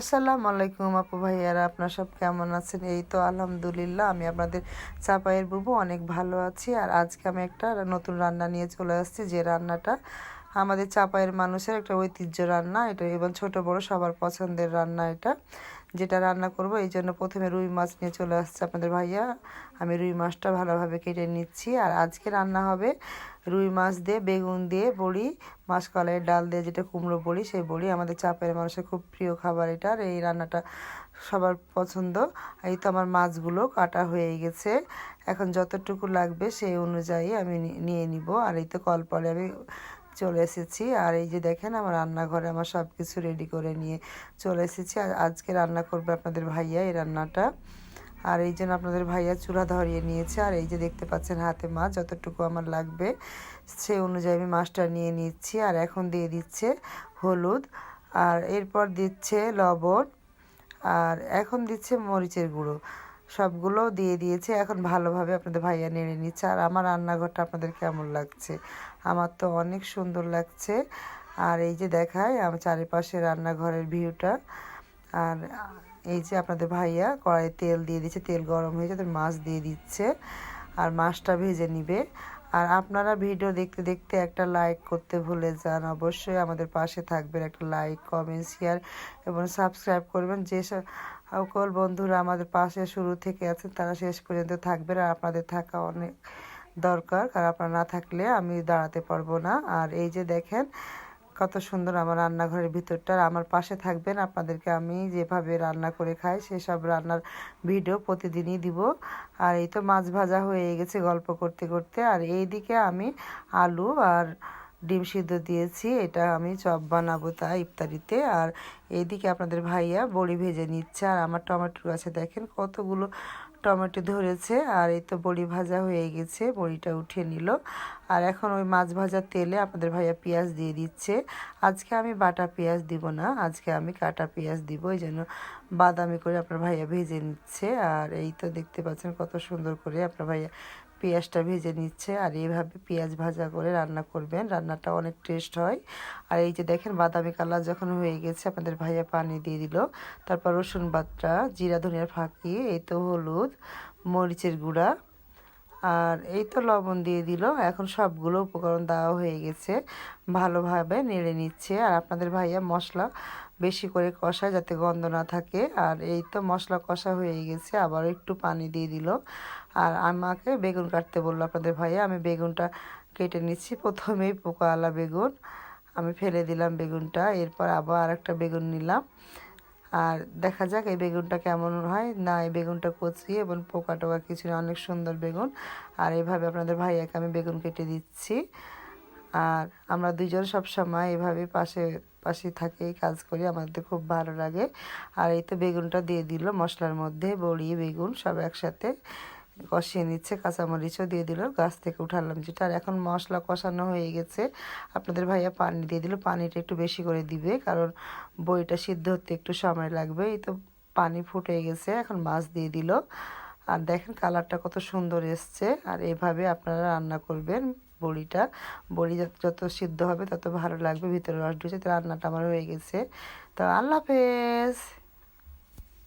আসসালামু আলাইকুম আপু ভাইয়ারা, আপনার সব কেমন আছেন? এই তো আলহামদুলিল্লাহ, আমি আপনাদের চাপাইয়ের বুবু অনেক ভালো আছি। আর আজকে আমি একটা নতুন রান্না নিয়ে চলে আসছি, যে রান্নাটা আমাদের চাপাইয়ের মানুষের একটা ঐতিহ্য রান্না, এটা এবং ছোট বড় সবার পছন্দের রান্না এটা, যেটা রান্না করব। এই জন্য প্রথমে রুই মাছ নিয়ে চলে আসছে আপনাদের ভাইয়া। আমি রুই মাছটা ভালোভাবে কেটে নিচ্ছি। আর আজকে রান্না হবে রুই মাছ দিয়ে, বেগুন দিয়ে, বড়ি মাসকলাইয়ের ডাল দিয়ে যেটা কুমড়ো বড়ি, সেই বড়ি। আমাদের চাপের মানুষের খুব প্রিয় খাবার এটা। আর এই রান্নাটা সবার পছন্দ। এই তো আমার মাছগুলো কাটা হয়ে গেছে। এখন যতটুকু লাগবে সেই অনুযায়ী আমি নিয়ে নিব। আর এই তো কল পরে আমি চলে এসেছি। আর এই যে দেখেন, আমার রান্নাঘরে আমার সব কিছু রেডি করে নিয়ে চলে এসেছি। আর আজকে রান্না করবে আপনাদের ভাইয়া এই রান্নাটা। আর এই জন্য আপনাদের ভাইয়া চুলা ধরিয়ে নিয়েছে। আর এই যে দেখতে পাচ্ছেন হাতে মাছ, যতটুকু আমার লাগবে সে অনুযায়ী আমি মাছটা নিয়ে নিচ্ছি। আর এখন দিয়ে দিচ্ছে হলুদ। আর এরপর দিচ্ছে লবণ। আর এখন দিচ্ছে মরিচের গুঁড়ো। সবগুলো দিয়ে দিয়েছে। এখন ভালোভাবে আপনাদের ভাইয়া নেড়ে নিচ্ছে। আর আমার রান্নাঘরটা আপনাদের কেমন লাগছে? আমার তো অনেক সুন্দর লাগছে। আর এই যে দেখায় আমার চারিপাশে রান্নাঘরের ভিউটা। আর এই যে আপনাদের ভাইয়া কড়াই তেল দিয়ে দিচ্ছে। তেল গরম হয়েছে তো মাছ দিয়ে দিচ্ছে। আর মাছটা ভেজে নিবে। আর আপনারা ভিডিও দেখতে দেখতে একটা লাইক করতে ভুলে যান। অবশ্যই আমাদের পাশে থাকবেন। একটা লাইক কমেন্ট শেয়ার এবং সাবস্ক্রাইব করবেন। যে সকল বন্ধুরা আমাদের পাশে শুরু থেকে আছেন, তারা শেষ পর্যন্ত থাকবেন আর আপনাদের থাকা অনেক দরকার, কারণ আপনারা না থাকলে আমি দাঁড়াতে পারব না। আর এই যে দেখেন, কত সুন্দর আমার রান্নাঘরের ভিতরটা। আমার পাশে থাকবেন আপনাদেরকে আমি যেভাবে রান্না করে খাই, সেসব রান্নার ভিডিও প্রতিদিনই দিব। আর এই তো মাছ ভাজা হয়ে গেছে গল্প করতে করতে। আর এই দিকে আমি আলু আর ডিম সিদ্ধ দিয়েছি, এটা আমি চপ বানাবো তা ইফতারিতে। আর এইদিকে আপনাদের ভাইয়া বড়ি ভেজে নিচ্ছে, আর আমার টমেটো গাছে দেখেন কতগুলো টমেটো ধরেছে, আর এই তো বড়ি ভাজা হয়ে গেছে, বড়িটা উঠিয়ে নিল। আর এখন ওই মাছ ভাজার তেলে আপনাদের ভাইয়া পেঁয়াজ দিয়ে দিচ্ছে। আজকে আমি বাটা পেঁয়াজ দিব না, আজকে আমি কাটা পেঁয়াজ দিব, এই জন্য বাদামি করে আপনার ভাইয়া ভেজে নিচ্ছে। আর এই তো দেখতে পাচ্ছেন কত সুন্দর করে আপনার ভাইয়া পেঁয়াজটা ভেজে নিচ্ছে আর এইভাবে পেঁয়াজ ভাজা করে রান্না করবেন। রান্নাটা অনেক টেস্ট হয়। আর এই যে দেখেন বাদামি কালার যখন হয়ে গেছে, আপনাদের ভাইয়া পানি দিয়ে দিল। তারপর রসুন বাটটা জিরা ধনিয়ার ফাঁকি এই তো হলুদ, মরিচের গুঁড়া আর এই তো লবণ দিয়ে দিল। এখন সবগুলো উপকরণ দেওয়া হয়ে গেছে। ভালোভাবে নেড়ে নিচ্ছে। আর আপনাদের ভাইয়া মশলা বেশি করে কষায় যাতে গন্ধ না থাকে। আর এই তো মশলা কষা হয়ে গেছে। আবার একটু পানি দিয়ে দিল। আর আমাকে বেগুন কাটতে বলল আপনাদের ভাইয়া। আমি বেগুনটা কেটে নিচ্ছি। প্রথমেই পোকাওয়ালা বেগুন। আমি ফেলে দিলাম বেগুনটা। এরপর আবার আরেকটা বেগুন নিলাম। আর দেখা যাক এই বেগুনটা কেমন হয়। না, এই বেগুনটা কচি এবং পোকা টোকা কিছু না, অনেক সুন্দর বেগুন। আর এইভাবে আপনাদের ভাইয়াকে আমি বেগুন কেটে দিচ্ছি। আর আমরা দুইজন সবসময় এভাবে পাশে পাশে থাকে কাজ করি, আমাদের খুব ভালো লাগে। আর এই তো বেগুনটা দিয়ে দিল মশলার মধ্যে, বড়ি, বেগুন সব একসাথে। কষিয়ে নিচ্ছে, কাঁচামরিচও দিয়ে দিল, গাছ থেকে উঠালাম যেটা। আর এখন মশলা কষানো হয়ে গেছে। আপনাদের ভাইয়া পানি দিয়ে দিল, পানিটা একটু বেশি করে দিবে, কারণ বইটা সিদ্ধ হতে একটু সময় লাগবে। এই তো পানি ফুটে গেছে, এখন মাছ দিয়ে দিল। আর দেখেন কালারটা কত সুন্দর এসছে। আর এভাবে আপনারা রান্না করবেন বড়িটা। বড়ি যত সিদ্ধ হবে তত ভালো লাগবে, ভিতরে রস ঢুকছে রান্নাটা আমার হয়ে গেছে। তো আল্লাহ হাফেজ।